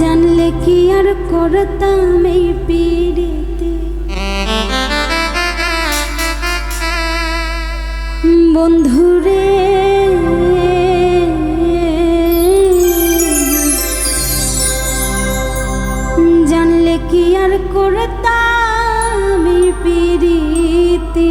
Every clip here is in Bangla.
জানলে কি আর করতাম এই পীড়িতে? বন্ধুরে জানলে কি আর করতাম এই পীড়িতে?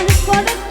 মানুষ পরে